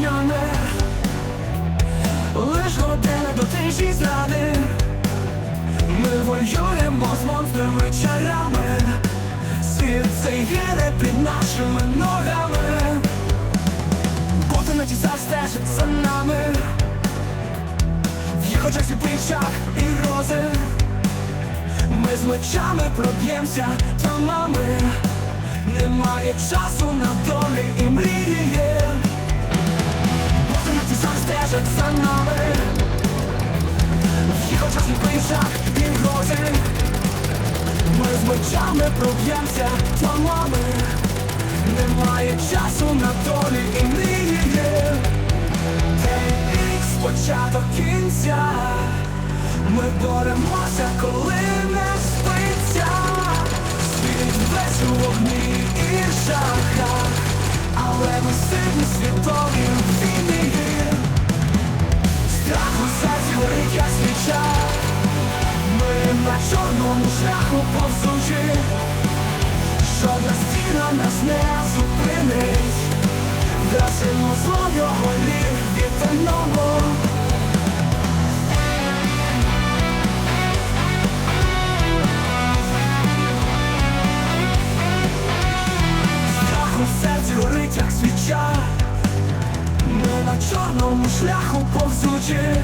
вогняне, лиш година до тиші зради. Ми воюємо з монстрами чарами, світ цей гине під нашими ногами. Бути на ті стежить за нами, в їх очах і плечах і грози. Ми з мечами проб'ємося тонами Немає часу на долі і мрії стежать за нами. В очах і плечах і Ми з мечами проб'ємося тонами Немає часу на долі і мрії. День спочаток кінця. Ми боремося, коли не спиться. Світ весь у вогні і жахах. Але ми сильні світові війни горить, Ми на чорному шляху повзучи. Жодна стіна нас не зупинить. Гасимо зло його лів відданого Страх у серці горить, як свіча. Ми на чорному шляху повзучи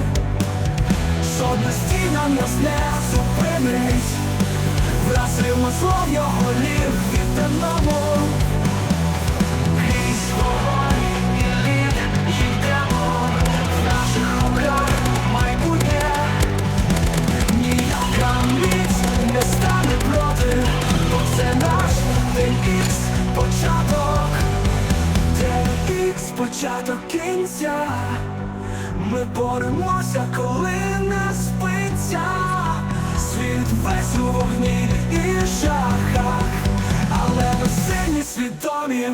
Жодна стіна нас не зупинить Вразимо зло в його лів відданого Крізь В наших руках майбутнє. Ніяка міць не стане проти Бо це наш день ікс початок. День ікс початок кінця. Ми боремося, коли весь у вогні і шахах, Але ми сильні свідомі